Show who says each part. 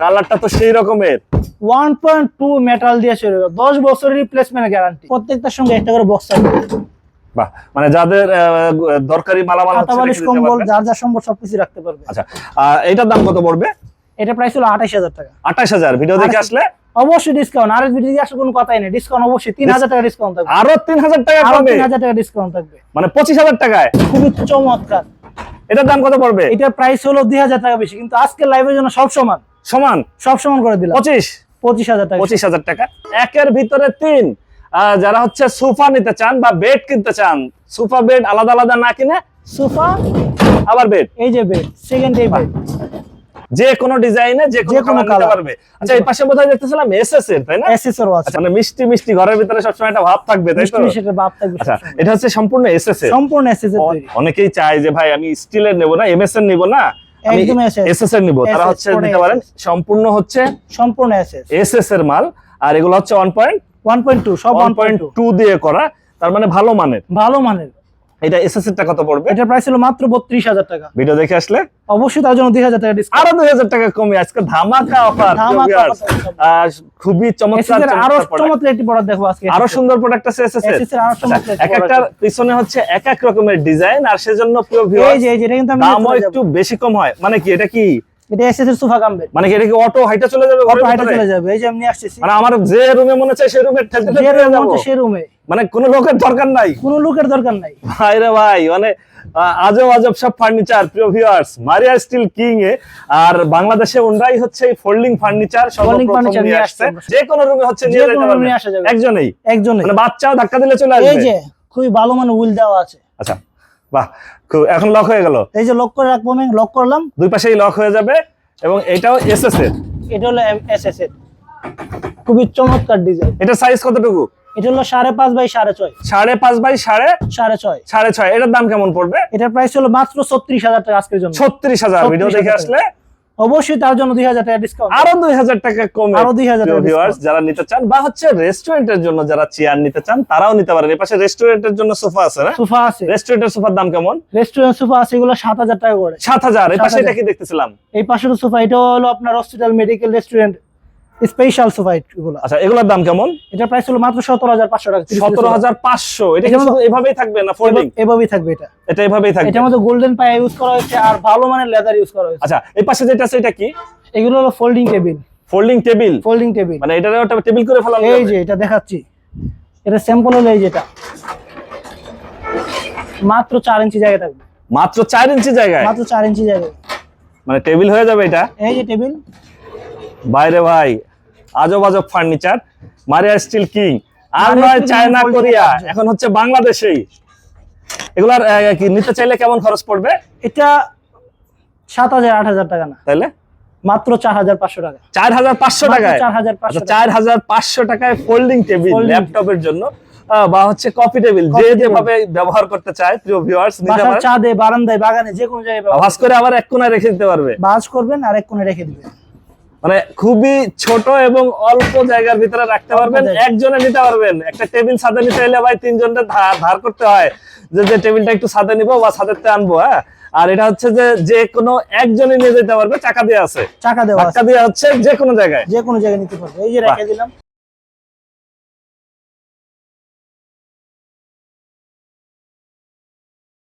Speaker 1: কালারটা তো সেই রকমের।
Speaker 2: ওয়ান পয়েন্ট টু মেটাল দিয়ে শুরু হবে দশ বছরের রিপ্লেসমেন্ট গ্যারান্টি প্রত্যেকটার সঙ্গে একটা করে বক্স থাকবে
Speaker 1: বাহ মানে যাদের দরকারি মালামাল দিতে
Speaker 2: কম্বল। যার যা সম্ভব সবকিছু রাখতে পারবে।
Speaker 1: আচ্ছা আহ, এইটার দাম কত পড়বে?
Speaker 2: এটা প্রাইস হলো আঠাশ হাজার টাকা।
Speaker 1: আঠাশ হাজার। ভিডিও দেখে আসলে?
Speaker 2: অবশ্যই ডিসকাউন্ট আর ভিডিও দিয়ে আসলে কোনো কথাই নেই। ডিসকাউন্ট অবশ্যই তিন হাজার টাকা ডিসকাউন্ট থাকবে।
Speaker 1: আরও তিন হাজার টাকা
Speaker 2: আরও
Speaker 1: কমে
Speaker 2: তিন হাজার টাকা ডিসকাউন্ট থাকবে।
Speaker 1: মানে পঁচিশ হাজার টাকায়?
Speaker 2: খুবই চমৎকার।
Speaker 1: এটার দাম কত পড়বে?
Speaker 2: এটার প্রাইস হলো দুই হাজার টাকা বেশি। কিন্তু আজকে লাইভের জন্য সব সমান।
Speaker 1: সমান?
Speaker 2: সব সমান করে দিলাম।
Speaker 1: পঁচিশ।
Speaker 2: পঁচিশ হাজার টাকা।
Speaker 1: পঁচিশ হাজার টাকা। একের ভিতরে তিন। যারা হচ্ছে সোফা নিতে চান বা বেড কিনতে চান সোফা বেড আলাদা আলাদা না কিনে
Speaker 2: সোফা
Speaker 1: আবার বেড।
Speaker 2: এই যে বেড সেকেন্ড এই বেড।
Speaker 1: যে কোনো ডিজাইনে যে কোনো কালার। পারবে। আচ্ছা এই পাশে বোধহয় দেখতেছিলাম এসএস এর তাই না?
Speaker 2: এসএসআর আছে।
Speaker 1: আচ্ছা মানে মিষ্টি মিষ্টি ঘরের ভিতরে সবসময় একটা ভাব থাকবে তাই তো?
Speaker 2: মিষ্টি ভাব থাকবে
Speaker 1: আচ্ছা এটা হচ্ছে সম্পূর্ণ এসএস এর
Speaker 2: সম্পূর্ণ এসএসআর
Speaker 1: অ-
Speaker 2: তৈরি।
Speaker 1: অনেকেই চায় যে ভাই আমি স্টিলের নেব না এমএস এর নিব না।
Speaker 2: একদম
Speaker 1: এসএস এর নিব। তারা হচ্ছে নিতে পারেন সম্পূর্ণ হচ্ছে
Speaker 2: সম্পূর্ণ এসএস
Speaker 1: এসএস এর মাল আর এগুলো হচ্ছে one point
Speaker 2: one point two সব
Speaker 1: ওয়ান পয়েন্ট টু দিয়ে করা তার মানে ভালো মানের।
Speaker 2: ভালো মানের।
Speaker 1: এটা এসএস এর টাকা কত পড়বে?
Speaker 2: এটার প্রাইস হলো মাত্র বত্রিশ হাজার টাকা।
Speaker 1: ভিডিও দেখে আসলে?
Speaker 2: অবশ্যই তার জন্য দুই হাজার টাকা ডিসকাউন্ট
Speaker 1: আরও দুই হাজার টাকা কমে আজকে ধামাকা অফার
Speaker 2: ধামাকা offer।
Speaker 1: খুবই চমৎকার
Speaker 2: আরও
Speaker 1: চমৎকার
Speaker 2: একটি প্রোডাক্ট দেখো আজকে।
Speaker 1: আরও সুন্দর প্রোডাক্ট আছে এসএস এর।
Speaker 2: আরও চমৎকার
Speaker 1: আচ্ছা, এক একটার পিছনে হচ্ছে এক এক রকমের ডিজাইন আর সেজন্য প্রিয়
Speaker 2: এই যে এই যে এটা কিন্তু আমি
Speaker 1: দামও একটু বেশি কম হয়। মানে কি এটা কি?
Speaker 2: এটা এসএস এর সোফা কাম বেড
Speaker 1: মানে কি এটা কি অটো হাইটা চলে যাবে?
Speaker 2: অটো হাইটা চলে যাবে। এই যে আমি নিয়ে আসতেছি।
Speaker 1: মানে আমার যে রুমে মনে চাই সেই রুমে ঠেলতে
Speaker 2: যে
Speaker 1: ঠেলতে
Speaker 2: room
Speaker 1: যাব।
Speaker 2: হচ্ছে সে রুমে
Speaker 1: মানে কোনো লোকের দরকার নাই।
Speaker 2: কোনো লোকের দরকার নাই।
Speaker 1: ভাই রে ভাই মানে আজব আজব সব ফার্নিচার প্রিয় viewers Maria steel king A R বাংলাদেশে ওনরাই হচ্ছে এই ফোল্ডিং ফার্নিচার সর্বপ্রথম নিয়ে
Speaker 2: নিয়ে
Speaker 1: আসছে। যে কোনো রুমে হচ্ছে নিয়ে যেতে পারবে
Speaker 2: যাবে।
Speaker 1: একজনেই। মানে বাচ্চাও ধাক্কা দিলে চলে আসবে।
Speaker 2: এই যে খুবই ভালো মানে উইল দেওয়া আছে।
Speaker 1: আচ্ছা বাহ খুব এখন লক হয়ে গেল।
Speaker 2: এই যে লক করে রাখব আমি লক করলাম।
Speaker 1: দুই পাশেই লক হয়ে যাবে এবং এটাও এসএস এর।
Speaker 2: এটা হলো এসএস এর। খুবই চমৎকার ডিজাইন
Speaker 1: এটা সাইজ কতটুকু?
Speaker 2: এটা হলো সাড়ে পাঁচ বাই সাড়ে ছয়।
Speaker 1: সাড়ে পাঁচ বাই সাড়ে
Speaker 2: সাড়ে ছয়।
Speaker 1: সাড়ে ছয়। এটার দাম কেমন পড়বে?
Speaker 2: এটার প্রাইস হলো মাত্র ছত্রিশ হাজার টাকা আজকের জন্য।
Speaker 1: ছত্রিশ হাজার। ভিডিও দেখে আসলে
Speaker 2: অবশ্যই তার জন্য দুই হাজার টাকা ডিসকাউন্ট
Speaker 1: আরও দুই হাজার টাকা কমে।
Speaker 2: আরও 2000 টাকা
Speaker 1: ভিউয়ার্স যারা নিতে চান বা হচ্ছে রেস্টুরেন্টের জন্য যারা চেয়ার নিতে চান তারাও নিতে পারেন। এপাশে রেস্টুরেন্টের জন্য সোফা আছে না?
Speaker 2: সোফা আছে।
Speaker 1: রেস্টুরেন্টের সোফার দাম কেমন?
Speaker 2: রেস্টুরেন্ট সোফা আছে এগুলো সাত হাজার টাকা করে।
Speaker 1: সাত হাজার।
Speaker 2: 7,000
Speaker 1: এটা কি দেখতেছিলাম?
Speaker 2: এই পাশের সোফা এটা হলো আপনার hospital medical restaurant special sofa এগুলো।
Speaker 1: আচ্ছা এগুলোর দাম কেমন?
Speaker 2: এটা প্রাইস হলো মাত্র সতেরো হাজার পাঁচশো টাকা 30
Speaker 1: সতেরো হাজার পাঁচশো এটা কি
Speaker 2: এটার মধ্যে-
Speaker 1: শুধু এভাবেই থাকবে না ফোল্ডিং
Speaker 2: এভাবেই থাকবে এটা।
Speaker 1: এটা এভাবেই থাকবে?
Speaker 2: এটার মধ্যে গোল্ডেন পায়া ইউজ করা হয়েছে আর ভালো মানের লেদার ইউজ করা হয়েছে।
Speaker 1: আচ্ছা এই পাশে যেটা আছে এটা কি?
Speaker 2: এগুলো হলো folding table
Speaker 1: folding table
Speaker 2: folding table
Speaker 1: মানে এটা একটা টেবিল করে ফেলানো
Speaker 2: এই? যে এটা দেখাচ্ছি। এটা স্যাম্পল হলো এই যেটা। মাত্র চার ইঞ্চি জায়গা থাকবে।
Speaker 1: মাত্র চার ইঞ্চি জায়গায়?
Speaker 2: মাত্র চার ইঞ্চি জায়গায়।
Speaker 1: মানে টেবিল হয়ে যাবে এটা?
Speaker 2: এই যে টেবিল
Speaker 1: বাইরে ভাই আজব আজব ফার্নিচার মারিয়া স্টিল কিং আর নয় চায়না কোরিয়া। এখন হচ্ছে বাংলাদেশেই এগুলার কি নিতে চাইলে কেমন খরচ পড়বে?
Speaker 2: এটা সাত হাজার আট হাজার টাকা না।
Speaker 1: তাইলে?
Speaker 2: মাত্র চার হাজার পাঁচশো টাকা
Speaker 1: চার হাজার পাঁচশো টাকায়?
Speaker 2: চার হাজার পাঁচশো
Speaker 1: টাকায় ফোল্ডিং টেবিল ল্যাপটপের জন্য বা হচ্ছে কফি টেবিল যে যেভাবে ব্যবহার করতে চায় প্রিয় ভিউয়ার্স
Speaker 2: বারান্দায় বাগানে যে কোনো জায়গায়
Speaker 1: ভাস করে আবার এক কোনায় রেখে দিতে পারবে।
Speaker 2: বাজ করবেন আর এক কোণে রেখে দিবেন।
Speaker 1: মানে খুবই ছোট এবং অল্প জায়গার ভিতরে রাখতে পারবেন। একজনে নিতে পারবেন। একটা টেবিল সাথে নিতে হলে ভাই তিনজনটা ধার করতে হয়। যে যে টেবিলটা একটু সাথে নিবো বা সাথে আনব হ্যাঁ? আর এটা হচ্ছে যে যে কোনো একজনে নিয়ে যেতে পারবে চাকা দিয়ে আছে।
Speaker 2: চাকা দেওয়া আছে।
Speaker 1: ধাক্কা দিয়ে হচ্ছে যে কোনো জায়গায়।
Speaker 2: যে কোনো জায়গায় নিতে পারবে। এই যে রেখে দিলাম।